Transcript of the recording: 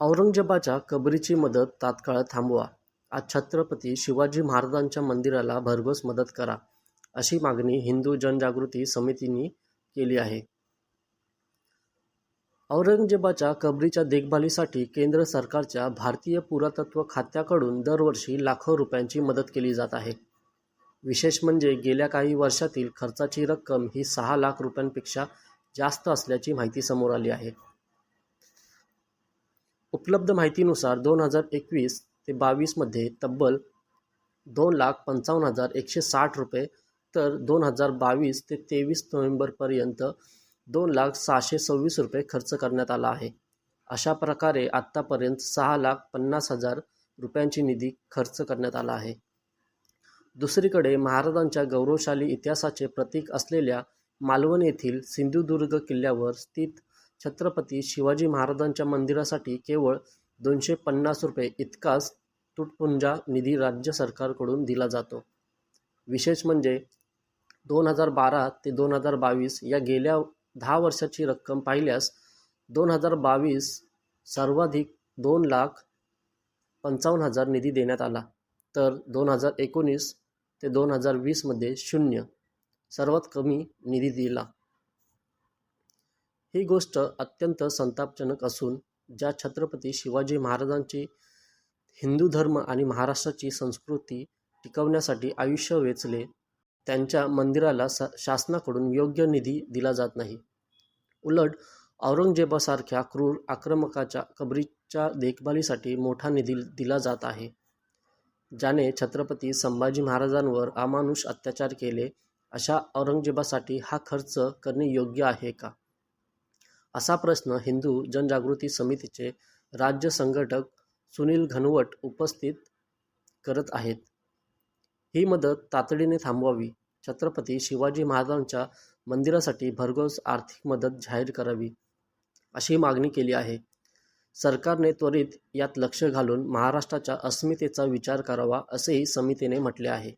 औरंगजेबाच्या कबरीची मदत तात्काळ थांबवा. आज छत्रपती शिवाजी महाराजांच्या मंदिराला भरघोस मदत करा अशी मागणी हिंदू जनजागृती समितीने केली आहे. औरंगजेबाच्या कबरीच्या देखभालीसाठी केंद्र सरकारच्या भारतीय पुरातत्व खात्याकडून दरवर्षी लाखो रुपयांची मदत केली जात आहे. विशेष म्हणजे गेल्या काही वर्षातील खर्चाची रक्कम ही सहा लाख रुपयांपेक्षा जास्त असल्याची माहिती समोर आली आहे. उपलब्ध माहितीनुसार दोन हजार एकवीस ते बावीसमध्ये तब्बल दोन लाख पंचावन्न हजार एकशे साठ रुपये तर दोन हजार बावीस ते तेवीस नोव्हेंबरपर्यंत दोन लाख सहाशे सव्वीस रुपये खर्च करण्यात आला आहे. अशा प्रकारे आत्तापर्यंत सहा लाख पन्नास हजार रुपयांची निधी खर्च करण्यात आला आहे. दुसरीकडे महाराजांच्या गौरवशाली इतिहासाचे प्रतीक असलेल्या मालवण येथील सिंधुदुर्ग किल्ल्यावर स्थित छत्रपती शिवाजी महाराजांच्या मंदिरासाठी केवळ दोनशे पन्नास रुपये इतकाच तुटपुंजा निधी राज्य सरकारकडून दिला जातो. विशेष म्हणजे दोन हजार बारा ते दोन हजार बावीस या गेल्या दहा वर्षाची रक्कम पाहिल्यास दोन हजार बावीस सर्वाधिक दोन लाख पंचावन्न हजार निधी देण्यात आला. तर दोन हजार एकोणीस ते दोन हजार वीसमध्ये शून्य सर्वात कमी निधी दिला. ही गोष्ट अत्यंत संतापजनक असून ज्या छत्रपती शिवाजी महाराजांची हिंदू धर्म आणि महाराष्ट्राची संस्कृती टिकवण्यासाठी आयुष्य वेचले त्यांच्या मंदिराला स शासनाकडून योग्य निधी दिला जात नाही. उलट औरंगजेबासारख्या क्रूर आक्रमकाच्या कबरीच्या देखभालीसाठी मोठा निधी दिला जात आहे ज्याने छत्रपती संभाजी महाराजांवर अमानुष अत्याचार केले अशा औरंगजेबासाठी हा खर्च करणे योग्य आहे का? असा प्रश्न हिंदू जनजागृती समितीचे राज्य संघटक सुनील घनवट उपस्थित करत आहेत. ही मदत तातडीने थांबवावी. छत्रपती शिवाजी महाराजांच्या मंदिरासाठी भरघोस आर्थिक मदत जाहीर करावी अशी मागणी केली आहे. सरकारने त्वरित यात लक्ष घालून महाराष्ट्राच्या अस्मितेचा विचार करावा असेही समितीने म्हटले आहे.